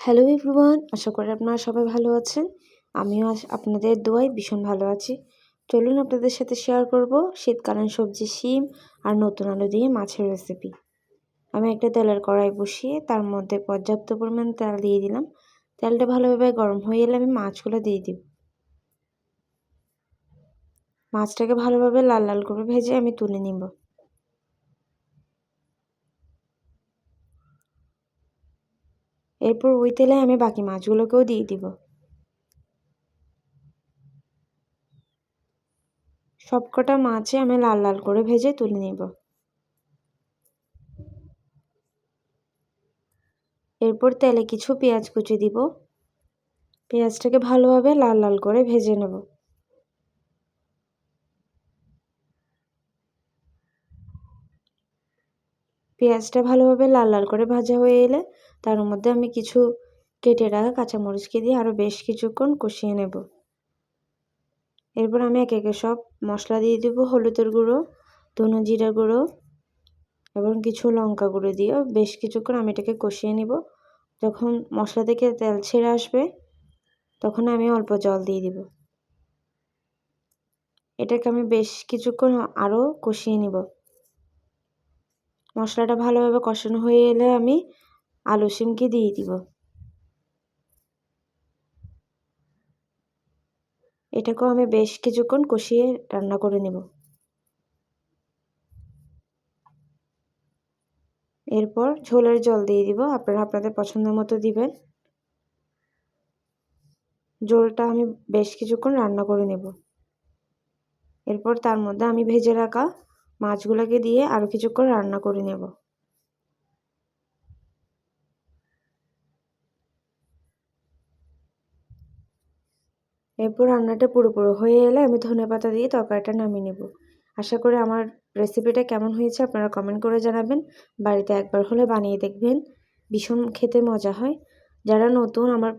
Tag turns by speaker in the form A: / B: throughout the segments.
A: Hello everyone, আশা করি আপনারা সবাই ভালো আছেন। আমিও আপনাদের দোয়ায় ভীষণ ভালো আছি। চলুন আপনাদের সাথে শেয়ার করব শীতকালীন সবজি, শিম আর নতুন আলু দিয়ে মাছের রেসিপি আমি একটা তেলের কড়াই বসিয়ে তার মধ্যে পর্যাপ্ত পরিমাণ তেল দিয়ে দিলাম। তেলটা ভালোভাবে গরম হয়ে এলে আমি মাছগুলো দিয়ে দিব। মাছটাকে ভালোভাবে লাল লাল করে ভেজে আমি তুলে নিব। এরপর ওই তেলে আমি বাকি মাছগুলোকেও দিয়ে দিব। সবকটা মাছে আমি লাল লাল করে ভেজে তুলে নিব। এরপর তেলে কিছু পেঁয়াজ কুচি দিব। পেঁয়াজটাকে ভালোভাবে লাল লাল করে ভেজে নেব। পেঁয়াজটা ভালোভাবে লাল লাল করে ভাজা হয়ে এলে তার মধ্যে আমি কিছু কেটে রাখা কাঁচামরিচকে দিয়ে আরও বেশ কিছুক্ষণ কষিয়ে নেব। এরপর আমি একে একে সব মশলা দিয়ে দেবো, হলুদের গুঁড়ো, ধনে জিরা গুঁড়ো এবং কিছু লঙ্কা গুঁড়ো দিয়ে বেশ কিছুক্ষণ আমি এটাকে কষিয়ে নিব। যখন মশলা থেকে তেল ছেড়ে আসবে, তখন আমি অল্প জল দিয়ে দিব। এটাকে আমি বেশ কিছুক্ষণ আরও কষিয়ে নিব। মশলাটা ভালোভাবে কষানো হয়ে এলে আমি আলু সিমকে দিয়ে দিব। এটাকেও আমি বেশ কিছুক্ষণ কষিয়ে রান্না করে নেব। এরপর ঝোলের জল দিয়ে দিব। আপনারা আপনাদের পছন্দ মতো দিবেন। ঝোলটা আমি বেশ কিছুক্ষণ রান্না করে নেব। এরপর তার মধ্যে আমি ভেজে রাখা মাছগুলোকে দিয়ে আরও কিছুক্ষণ রান্না করে নেব। এরপর রান্নাটা পুরোপুরো হয়ে এলে আমি ধনে পাতা দিয়ে তরকারিটা নামিয়ে নেব। আশা করি আমার রেসিপিটা কেমন হয়েছে আপনারা কমেন্ট করে জানাবেন। বাড়িতে একবার হলে বানিয়ে দেখবেন, ভীষণ খেতে মজা হয়। যারা নতুন আমার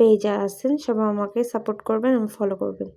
A: পেজে আসছেন সবাই আমাকে সাপোর্ট করবেন এবং ফলো করবেন।